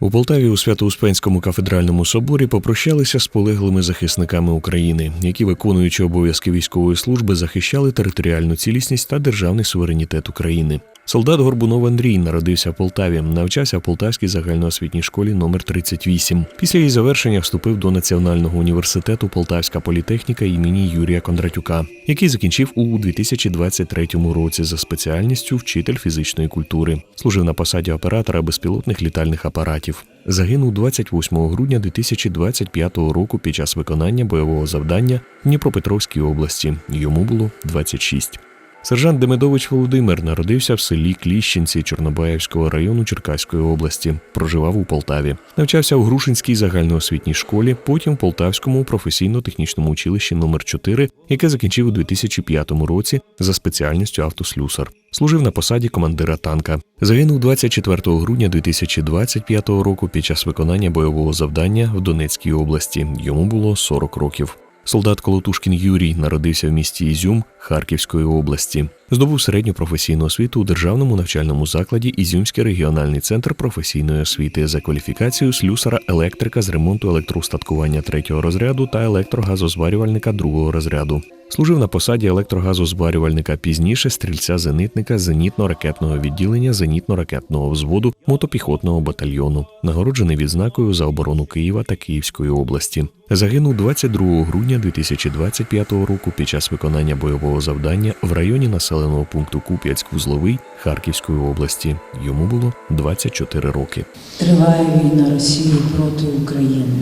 У Полтаві у Свято-Успенському кафедральному соборі попрощалися з полеглими захисниками України, які, виконуючи обов'язки військової служби, захищали територіальну цілісність та державний суверенітет України. Солдат Горбунов Андрій народився в Полтаві, навчався в Полтавській загальноосвітній школі номер 38. Після її завершення вступив до Національного університету Полтавська політехніка імені Юрія Кондратюка, який закінчив у 2023 році за спеціальністю вчитель фізичної культури. Служив на посаді оператора безпілотних літальних апаратів. Загинув 28 грудня 2025 року під час виконання бойового завдання в Дніпропетровській області. Йому було 26. Сержант Демидович Володимир народився в селі Кліщенці Чорнобаївського району Черкаської області. Проживав у Полтаві. Навчався у Грушинській загальноосвітній школі, потім в Полтавському професійно-технічному училищі номер 4 яке закінчив у 2005 році за спеціальністю автослюсар. Служив на посаді командира танка. Загинув 24 грудня 2025 року під час виконання бойового завдання в Донецькій області. Йому було 40 років. Солдат Колотушкін Юрій народився в місті Ізюм Харківської області. Здобув середню професійну освіту у державному навчальному закладі Ізюмський регіональний центр професійної освіти за кваліфікацією слюсара електрика з ремонту електроустаткування третього розряду та електрогазозварювальника другого розряду. Служив на посаді електрогазозварювальника пізніше стрільця-зенитника зенітно-ракетного відділення зенітно-ракетного взводу мотопіхотного батальйону, нагороджений відзнакою за оборону Києва та Київської області. Загинув 22 грудня 2025 року під час виконання бойового завдання в районі населеного пункту Куп'янськ-Вузловий Харківської області. Йому було 24 роки. Триває війна Росії проти України,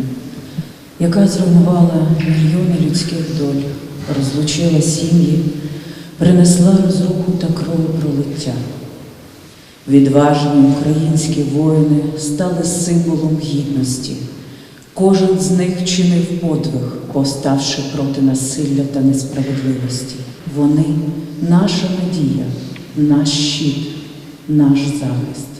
яка зруйнувала мільйони людських доль, розлучила сім'ї, принесла розруху та кровопролиття. Відважні українські воїни стали символом гідності. Кожен з них чинив подвиг, повставши проти насилля та несправедливості. Вони наша надія, наш щит, наш захист.